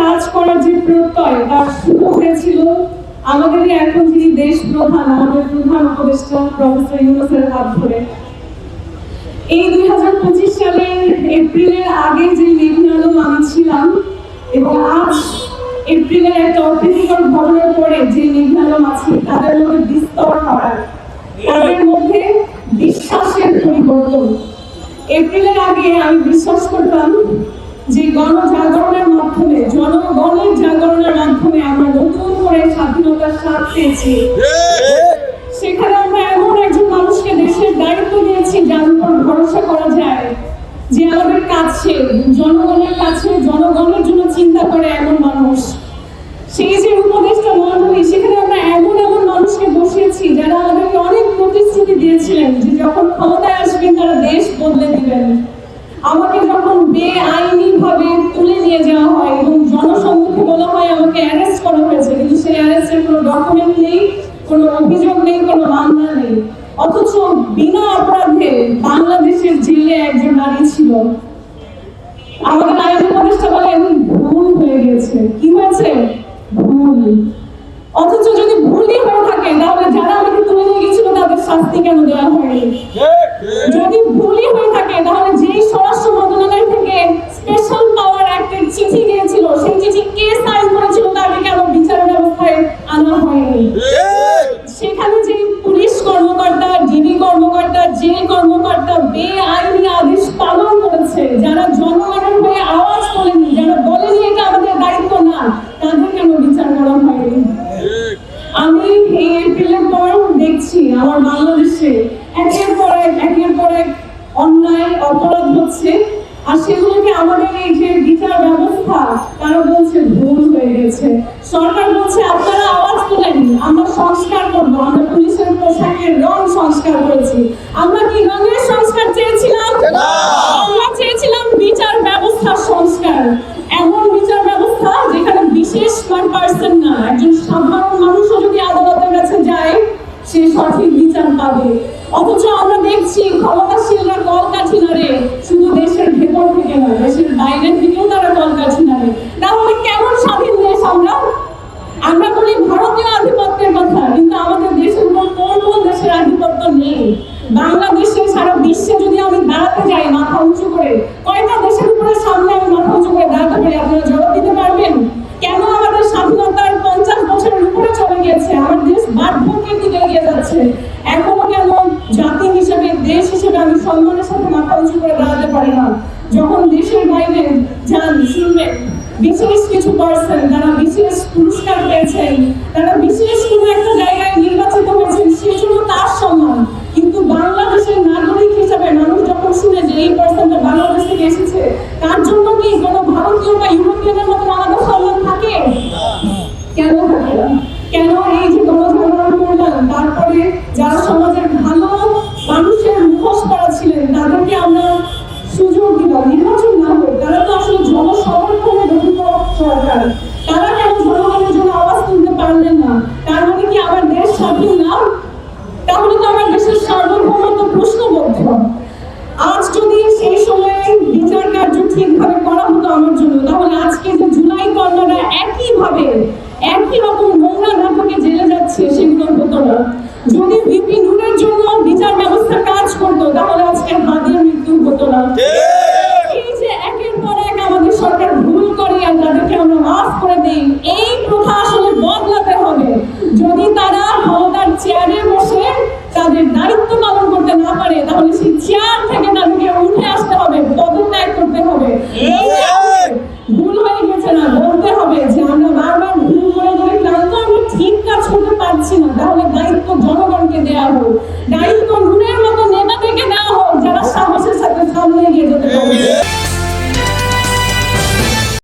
কাজ করার যে প্রত্যয় তার শুরু হয়েছিল আমাদেরই এখন যিনি দেশ প্রধান আমাদের প্রধান উপদেষ্টা প্রফেসর ইউনুসের হাত ধরে। এই দুই হাজার পঁচিশ সালের এপ্রিলের আগে যে মেঘনা আমি ছিলাম এবং আজ এপ্রিলের একটা অপ্রীতিকর ঘটনার পরে যে মেঘনা আছে তাদের মধ্যে বিস্তর করার তাদের মধ্যে বিশ্বাসের পরিবর্তন। এপ্রিলের আগে আমি বিশ্বাস করতাম যে গণজাগরণের মাধ্যমে, জনগণের জাগরণের মাধ্যমে আমরা নতুন করে স্বাধীনতার স্বাদ পেয়েছি সেখানে আমরা এমন একজন মানুষকে দেশের দায়িত্ব দিয়েছি, যার উপর ভরসা করা যায়। যে আমাদের কাছে, জনগণের কাছে, জনগণের জন্য চিন্তা করে এমন মানুষ। সেই যে উপদেশটা মন্ডলী সেখানে আমরা এমন এমন মানুষকে বসিয়েছি, যারা আমাদেরকে অনেক প্রতিশ্রুতি দিয়েছিলেন যে যখন ক্ষমতায় আসবেন, তারা দেশ বদলে দিবেন। কোনো অভিযোগ নেই, কোনো মামলা নেই। অথচ বিনা অপরাধে বাংলাদেশের জেলে একজন নারী ছিল। আমাদের আইন উপদেষ্টা ভুল হয়ে গেছে। কি হয়েছে? ভুল। অথচ যদি ভুলই হয়ে থাকে, তাহলে যারা আমাকে তুলে নিয়ে গেছিল, তাদের শাস্তি কেন দেওয়া হয়নি? যদি ভুলই হয়ে থাকে, তাহলে যেই স্বরাষ্ট্র মন্ত্রণালয় থেকে স্পেশাল পাওয়ার অ্যাক্টের চিঠি গিয়েছিল, সেই চিঠি কে সাইন করেছিল, তাকে কেন বিচার ব্যবস্থায় আনা হয়নি? জেল কর্মকর্তা বেআইনি আদেশ পালন করেছে, যারা জনগণের হয়ে আওয়াজ তোলেনি, যারা বলেনি এটা আমাদের দায়িত্ব না, তাদের কেন বিচার করা হয়নি? আমি এই এপ্রিলের পর দেখছি আমার বাংলাদেশে একের পর এক, একের পর এক অন্যায়, অপরাধ হচ্ছে, আর সেগুলোকে আমাদের এই যে বিচার ব্যবস্থা, তারা বলছে ভুল হয়ে গেছে। সরকার বলছে, আপনারা আওয়াজ তোলেন আমরা সংস্কার আমরা পুলিশের পোশাকের রং সংস্কার করেছি। আমরা কি রঙের সংস্কার চেয়েছিলাম? আমরা চেয়েছিলাম বিচার ব্যবস্থা সংস্কার। এমন বিচার ব্যবস্থা যেখানে বিশেষ ওয়ান পার্সন না একজন সাধারণ মানুষও যদি আদালতের কাছে যায় সে সঠিক বিচার পাবে। অথচ আমরা দেখছি ক্ষমতাশীলরা কলকাঠি নাড়ে শুধু দেশের ভেতর থেকে না দেশের বাইরের থেকেও তারা কলকাঠি নাড়ে। তাহলে কেমন স্বাধীন দেশ আমরা? আমরা বলি ভারতীয় আধিপত্যের কথা কিন্তু আমাদের দেশের উপর কোন কোন দেশের আধিপত্য নেই বাংলাদেশে সারা বিশ্বে যদি আমি দাঁড়াতে যাই মাথা উঁচু করে কয়টা দেশের উপরে সামনে আমি মাথা উঁচু করে আপনারা জবাব দিতে পারবেন? কেন আমাদের স্বাধীনতার পঞ্চাশ বছরের উপরে চলে গেছে? আমার দেশ বার্ধক্যের দিকে এগিয়ে যাচ্ছে। এখনও কেন জাতি হিসেবে, দেশ হিসেবে আমি সম্মানের সাথে মাথা উঁচু করে দাঁড়াতে পারি না? যখন দেশের বাইরে যান, শুনবেন বিশেষ কিছু পার্সন তারা বিশেষ পুরস্কার পেয়েছেন তারা বিশেষ কোনো একটা জায়গায় নির্বাচিত হয়েছেন সেই জন্য তার সম্মান কিন্তু বাংলাদেশের নাগরিক হিসাবে মানুষ যখন শুনে যে এই পার্সনটা বাংলাদেশ থেকে এসেছে তার জন্য কি কোনো ভারতীয় বা ইউরোপিয়ানের মতো আলাদা সম্মান থাকে কেন থাকে না? কেন এই যে গণজাগরণ করলাম তারপরে যারা সমাজের ভালো মানুষের মুখোশ করা ছিলেন, তাদেরকে আমরা সুযোগ দিলাম নির্বাচন না হোক, তারা তো আসলে জনসমর্থনে গঠিত সরকার। তারা কেন জনগণের জন্য আওয়াজ তুলতে পারলেন না? তার মানে কি আমার দেশ স্বাধীন না? তাহলে তো আমার দেশের সার্বভৌমত্ব প্রশ্নবদ্ধ। আজ যদি সেই সময়ে বিচার কার্য ঠিকভাবে করা হতো আমার জন্য, তাহলে আজকে যে জুলাই কন্যারা একইভাবে একই রকম নোংরা নাটকে জেলে যাচ্ছে সেগুলো হতো না যদি বিপি নুরের জন্য বিচার ব্যবস্থা কাজ করতো তাহলে আজকে হাদির মৃত্যু হতো না এই যে একের পর এক আমাদের সরকার ভুল করে আর তাদেরকে আমরা মাফ করে দেই। এই প্রথা আসলে বদলাতে হবে। যদি তারা ক্ষমতার চেয়ারে বসে তাদের দায়িত্ব পালন করতে না পারে তাহলে সেই চেয়ার থেকে তাদেরকে উঠে আসতে হবে পদত্যাগ করতে হবে। ভুল হয়ে গেছে না বলতে হবে যে আমরা বারবার ভুল করে করে ক্লান্ত আমরা ঠিক কাজ করতে পারছি না তাহলে দায়িত্ব জনগণকে দেওয়া হোক। দায়িত্ব নুনের